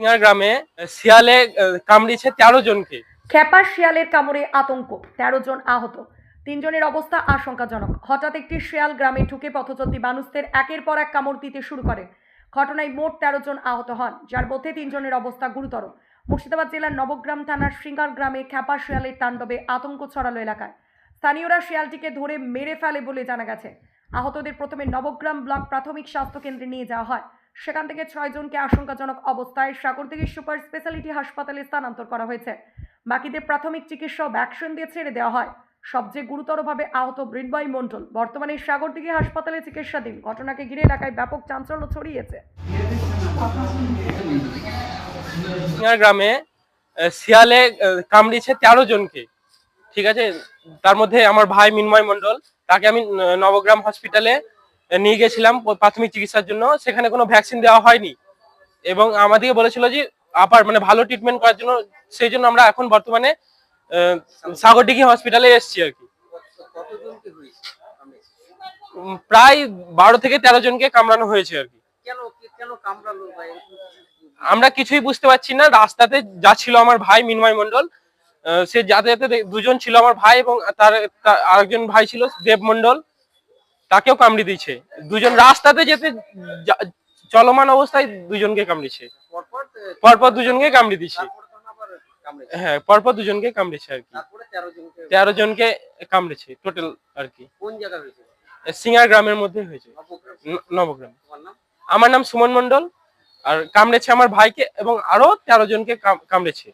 Singer গ্রামে শিয়ালে কামড়িয়েছে তেরো জনকে। খ্যাপা শিয়ালের কামড়ে আতঙ্ক, তেরো জন আহত। তিনজনের অবস্থা আশঙ্কাজনক। হঠাৎ একটি শিয়াল গ্রামে ঢুকে পথচলতি মানুষদের একের পর এক কামড় দিতে শুরু করে। ঘটনায় মোট তেরো জন আহত হন, যার মধ্যে তিনজনের অবস্থা গুরুতর। মুর্শিদাবাদ জেলার নবগ্রাম থানার সিঙ্গার গ্রামে খ্যাপা শিয়ালের তাণ্ডবে আতঙ্ক ছড়ালো এলাকায়। স্থানীয়রা শিয়ালটিকে ধরে মেরে ফেলে বলে জানা গেছে। আহতদের প্রথমে নবগ্রাম ব্লক প্রাথমিক স্বাস্থ্য কেন্দ্রে নিয়ে যাওয়া হয়। সেখান থেকে ছয় জনকে আশঙ্কাজনক অবস্থায় সাগরদিঘি সুপার স্পেশালিটি হাসপাতালে স্থানান্তর করা হয়েছে। বাকিদের প্রাথমিক চিকিৎসা ভ্যাকসিন দিয়ে ছেড়ে দেওয়া হয়। সবচেয়ে গুরুতরভাবে আহত মৃন্ময় মণ্ডল বর্তমানে সাগরদিঘি হাসপাতালে চিকিৎসাধীন। ঘটনাকে ঘিরে এলাকায় ব্যাপক চাঞ্চল্য ছড়িয়েছে। গ্রামে শিয়ালে কামড়িয়েছে তেরো জনকে। ঠিক আছে? তার মধ্যে আমার ভাই মিনময় মণ্ডল, তাকে আমি নবগ্রাম হসপিটালে নিয়ে গেছিলাম প্রাথমিক চিকিৎসার জন্য। সেখানে কোনো ভ্যাকসিন দেওয়া হয়নি। এবং আমাদেরকে বলেছিল যে আপার মানে ভালো ট্রিটমেন্ট করার জন্য সেই জন্য আমরা এখন বর্তমানে সাগরডিঘি হসপিটালে এসেছি আর কি। প্রায় বারো থেকে তেরো জনকে কামড়ানো হয়েছে আর কি? আমরা কিছুই বুঝতে পারছি না। রাস্তাতে যা ছিল আমার ভাই মিনময় মন্ডল সে যাতে দে- দুজন ছিল আমার ভাই এবং তার আরেকজন ভাই ছিল দেব মণ্ডল। তাকেও কামড়ি দিয়েছে। দুজন রাস্তাতে যেতে চলমান অবস্থায় দুজনকে কামড়িছে পরপর দুজনকে কামড়ি কামড়েছে। হ্যাঁ পরপর দুজনকে কামড়েছে আর কি। তেরো জনকে কামড়েছে টোটাল আর কি। কোন জায়গা হয়েছে? সিঙ্গার গ্রামের মধ্যে হয়েছে। নবগ্রাম। আমার নাম সুমন মন্ডল আর কামড়েছে আমার ভাইকে এবং আরও তেরো জনকে কামড়েছে।